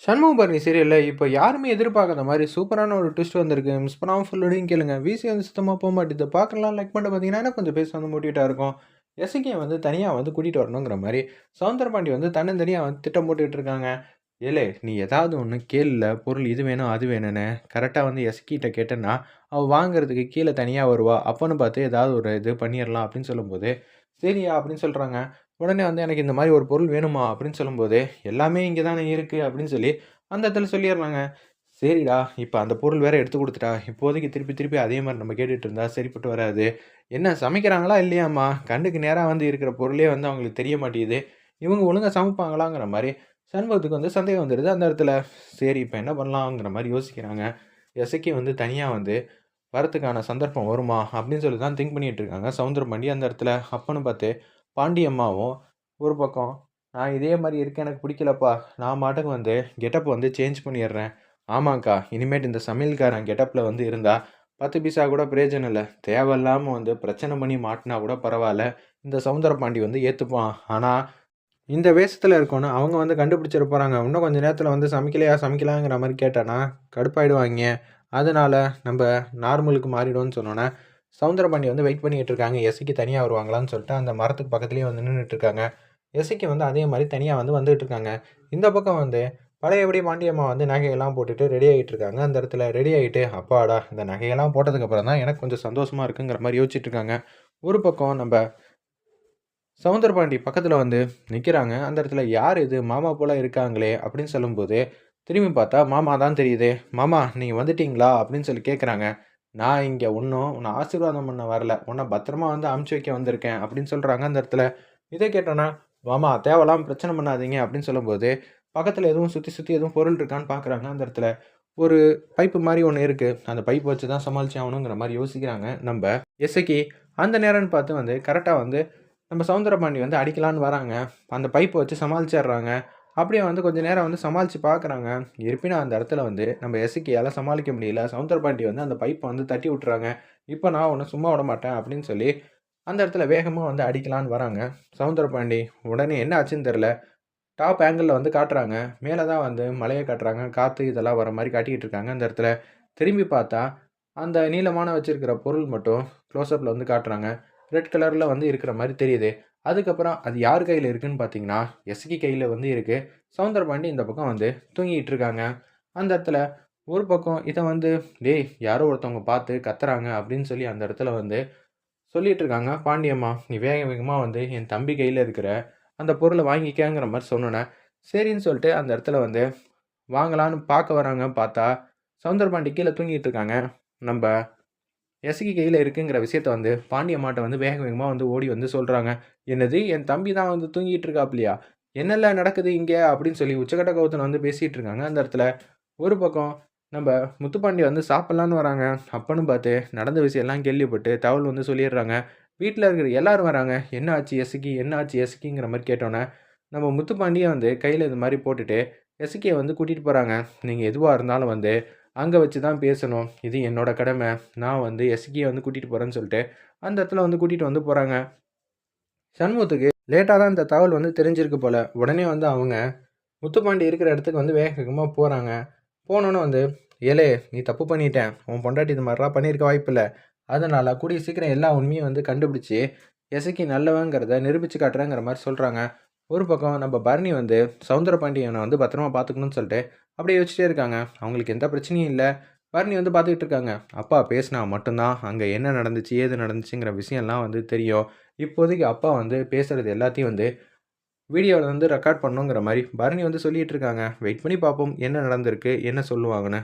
சண்முகபரணி சீரியலில் இப்போ யாருமே எதிர்பார்க்காத மாதிரி சூப்பரான ஒரு ட்விஸ்ட் வந்திருக்கு. மிஸ் பண்ணாமல் ஃபுல்லோடையும் கேளுங்க. விசி வந்து சுத்தமாக போக மாட்டேது. பார்க்கலாம். லைக் பண்ணிட்டு பார்த்தீங்கன்னா கொஞ்சம் பேச வந்து மோட்டிவேட்டாக இருக்கும். எஸ்கே வந்து தனியாக வந்து கூட்டிகிட்டு வரணுங்கிற மாதிரி சவுந்தரபாண்டி வந்து தன்னந்தனியாக வந்து திட்டம் போட்டுக்கிட்டு இருக்காங்க. ஏலே நீ ஏதாவது ஒன்று கேளில். பொருள் இது வேணும் அது வேணும்னு. கரெக்டாக வந்து எஸ்கிட்ட கேட்டேன்னா அவள் வாங்குறதுக்கு கீழே தனியாக வருவா. அப்போன்னு பார்த்து ஏதாவது ஒரு இது பண்ணிடலாம் அப்படின்னு சொல்லும்போது சரியா அப்படின்னு சொல்கிறாங்க உடனே வந்து எனக்கு இந்த மாதிரி ஒரு பொருள் வேணுமா அப்படின்னு சொல்லும்போது எல்லாமே இங்கே தானே இருக்குது அப்படின்னு சொல்லி அந்த இடத்துல சொல்லிடுறாங்க. சரிடா இப்போ அந்த பொருள் வேறு எடுத்து கொடுத்துட்டா இப்போதைக்கு திருப்பி திருப்பி அதே மாதிரி நம்ம கேட்டுகிட்டு இருந்தா சரிப்பட்டு வராது. என்ன சமைக்கிறாங்களா இல்லையாம்மா? கண்ணுக்கு நேராக வந்து இருக்கிற பொருளே வந்து அவங்களுக்கு தெரிய மாட்டேங்குது. இவங்க ஒழுங்காக சமைப்பாங்களாங்கிற மாதிரி சண்முகத்துக்கு வந்து சந்தேகம் வந்துடுது அந்த இடத்துல. சரி இப்போ என்ன பண்ணலாங்கிற மாதிரி யோசிக்கிறாங்க. எசைக்கு வந்து தனியாக வந்து வரத்துக்கான சந்தர்ப்பம் வருமா? அப்படின்னு சொல்லி தான் திங்க் பண்ணிகிட்டு இருக்காங்க. சவுந்தரம் பண்ணி அந்த இடத்துல அப்பன்னு பார்த்து பாண்டியம்மாவும் ஒரு பக்கம் நான் இதே மாதிரி இருக்க எனக்கு பிடிக்கலப்பா. நான் மாட்டுக்கு வந்து கெட்டப் வந்து சேஞ்ச் பண்ணிடுறேன். ஆமாங்க்கா இனிமேட் இந்த சமையல்காரன் கெட்டப்பில் வந்து இருந்தால் பத்து பைசா கூட பிரயோஜனம் இல்லை. தேவையில்லாமல் வந்து பிரச்சனை பண்ணி மாட்டினா கூட பரவாயில்ல. இந்த சவுந்தர பாண்டி வந்து ஏற்றுப்பான் ஆனால் இந்த வேஷத்தில் இருக்கணும் அவங்க வந்து கண்டுபிடிச்சிட போகிறாங்க இன்னும் கொஞ்சம் நேரத்தில் வந்து சமைக்கலையா சமைக்கலாங்கிற மாதிரி கேட்டானா கடுப்பாயிடுவாங்க. அதனால் நம்ம நார்மலுக்கு மாறிடுவோன்னு சொன்னோன்னே சவுந்தரபாண்டி வந்து வெயிட் பண்ணிகிட்டு இருக்காங்க எஸ்சிக்கு தனியாக வருவாங்களான்னு சொல்லிட்டு அந்த மரத்துக்கு பக்கத்துலேயே வந்து நின்றுட்டு இருக்காங்க எஸ்சிக்கு வந்து அதே மாதிரி தனியாக வந்து வந்துகிட்டு இருக்காங்க இந்த பக்கம் வந்து பழையபடி பாண்டியம்மா வந்து நகையெல்லாம் போட்டுட்டு ரெடி ஆகிட்டு இருக்காங்க அந்த இடத்துல ரெடி ஆகிட்டு அப்பாடா இந்த நகையெல்லாம் போட்டதுக்கப்புறம் தான் எனக்கு கொஞ்சம் சந்தோஷமாக இருக்குங்கிற மாதிரி யோசிச்சுட்டு இருக்காங்க ஒரு பக்கம் நம்ம சவுந்தரபாண்டி பக்கத்தில் வந்து நிற்கிறாங்க அந்த இடத்துல யார் இது? மாமா போல் இருக்காங்களே அப்படின்னு சொல்லும்போது திரும்பி பார்த்தா மாமா தான் தெரியுது. மாமா நீங்கள் வந்துட்டீங்களா? அப்படின்னு சொல்லி கேட்குறாங்க நான் இங்கே ஒன்றும் உன்னை ஆசீர்வாதம் பண்ண வரல. உன்னை பத்திரமா வந்து அமுச்சு வைக்க வந்திருக்கேன் அப்படின்னு சொல்கிறாங்க அந்த இடத்துல. இதை கேட்டோன்னா வாமா தேவையில்லாமல் பிரச்சனை பண்ணாதீங்க அப்படின்னு சொல்லும்போது பக்கத்தில் எதுவும் சுற்றி சுற்றி எதுவும் பொருள் இருக்கான்னு பார்க்குறாங்க அந்த இடத்துல. ஒரு பைப்பு மாதிரி ஒன்று இருக்குது அந்த பைப் வச்சு தான் சமாளிச்சு ஆகணுங்கிற மாதிரி யோசிக்கிறாங்க. நம்ம எஸ்ஐக்கு அந்த நேரம்னு பார்த்து வந்து கரெக்டாக வந்து நம்ம சவுந்தரபாண்டி வந்து அடிக்கலான்னு வராங்க. அந்த பைப்பை வச்சு சமாளிச்சிடுறாங்க. அப்படியே வந்து கொஞ்சம் நேரம் வந்து சமாளித்து பார்க்குறாங்க. இருப்பினும் அந்த இடத்துல வந்து நம்ம எஸ்சிக்கையால் சமாளிக்க முடியல. சவுந்தரபாண்டி வந்து அந்த பைப்பை வந்து தட்டி விட்டுறாங்க. இப்போ நான் ஒன்று சும்மா விட மாட்டேன் அப்படின்னு சொல்லி அந்த இடத்துல வேகமாக வந்து அடிக்கலான்னு வராங்க. சவுந்தரபாண்டி உடனே என்ன ஆச்சுன்னு தெரில டாப் ஆங்கிளில் வந்து காட்டுறாங்க. மேலே தான் வந்து மலையை காட்டுறாங்க. காற்று இதெல்லாம் வர மாதிரி காட்டிக்கிட்டு இருக்காங்க அந்த இடத்துல. திரும்பி பார்த்தா அந்த நீளமான வச்சுருக்கிற பொருள் மட்டும் க்ளோஸ்அப்பில் வந்து காட்டுறாங்க. ரெட் கலரில் வந்து இருக்கிற மாதிரி தெரியுது. அதுக்கப்புறம் அது யார் கையில் இருக்குதுன்னு பார்த்தீங்கன்னா எஸ்கி கையில் வந்து இருக்குது சவுந்தரபாண்டி இந்த பக்கம் வந்து தூங்கிட்டு இருக்காங்க. அந்த இடத்துல ஒரு பக்கம் இதை வந்து டேய் யாரோ ஒருத்தவங்க பார்த்து கத்துறாங்க அப்படின்னு சொல்லி அந்த இடத்துல வந்து சொல்லிகிட்டு இருக்காங்க. பாண்டியம்மா நீ வேக வேகமாக வந்து என் தம்பி கையில் இருக்கிற அந்த பொருளை வாங்கிக்கங்கிற மாதிரி சொன்னோன்னே. சரின்னு சொல்லிட்டு அந்த இடத்துல வந்து வாங்கலான்னு பார்க்க வராங்க பார்த்தா சவுந்தரபாண்டி கீழே தூங்கிட்டு இருக்காங்க. நம்ம எசகி கையில் இருக்குங்கிற விஷயத்த வந்து பாண்டிய மாட்டை வந்து வேக வேகமாக வந்து ஓடி வந்து சொல்கிறாங்க என்னது? என் தம்பி தான் வந்து தூங்கிட்டு இருக்காப்லையா? என்னெல்லாம் நடக்குது இங்கே? அப்படின்னு சொல்லி உச்சக்கட்ட கௌதன் வந்து பேசிகிட்டு இருக்காங்க. அந்த இடத்துல ஒரு பக்கம் நம்ம முத்துப்பாண்டி வந்து சாப்பிட்லான்னு வராங்க. அப்பன்னு பார்த்து நடந்த விஷயம்லாம் கேள்விப்பட்டு தகவல் வந்து சொல்லிடுறாங்க. வீட்டில் இருக்கிற எல்லாரும் வராங்க. என்ன ஆச்சு எசுக்கி என்ன ஆச்சு எசுக்கிங்கிற மாதிரி கேட்டோன்னே நம்ம முத்துப்பாண்டியை வந்து கையில் இது மாதிரி போட்டுட்டு எசுக்கியை வந்து கூட்டிகிட்டு போகிறாங்க நீங்கள் எதுவாக இருந்தாலும் வந்து அங்கே வச்சு தான் பேசணும். இது என்னோடய கடமை. நான் வந்து எஸ்கியை வந்து கூட்டிகிட்டு போகிறேன்னு சொல்லிட்டு அந்த இடத்துல வந்து கூட்டிகிட்டு வந்து போகிறாங்க சண்முகத்துக்கு லேட்டாக தான் இந்த தகவல் வந்து தெரிஞ்சிருக்கு போல். உடனே வந்து அவங்க முத்துப்பாண்டி இருக்கிற இடத்துக்கு வந்து வேக வேகமாக போகிறாங்க போனோன்னே வந்து ஏலே நீ தப்பு பண்ணிட்டேன். உன் பொண்டாட்டி இது மாதிரிலாம் பண்ணியிருக்க வாய்ப்பில்லை. அதனால் கூடிய சீக்கிரம் எல்லா உண்மையும் வந்து கண்டுபிடிச்சி எசக்கி நல்லவங்கிறத நிரூபித்து காட்டுறேங்கிற மாதிரி சொல்கிறாங்க ஒரு பக்கம் நம்ம பரணி வந்து சவுந்தர பாண்டியனை வந்து பத்திரமா பார்த்துக்கணும்னு சொல்லிட்டு அப்படியே வச்சுட்டே இருக்காங்க. அவங்களுக்கு எந்த பிரச்சனையும் இல்லை. பரணி வந்து பார்த்துக்கிட்டு இருக்காங்க. அப்பா பேசினா மட்டும்தான் அங்கே என்ன நடந்துச்சு ஏது நடந்துச்சுங்கிற விஷயம்லாம் வந்து தெரியும். இப்போதைக்கு அப்பா வந்து பேசுகிறது எல்லாத்தையும் வந்து வீடியோவில் வந்து ரெக்கார்ட் பண்ணுங்கிற மாதிரி பரணி வந்து சொல்லிகிட்டு இருக்காங்க. வெயிட் பண்ணி பார்ப்போம் என்ன நடந்திருக்கு? என்ன சொல்லுவாங்கன்னு.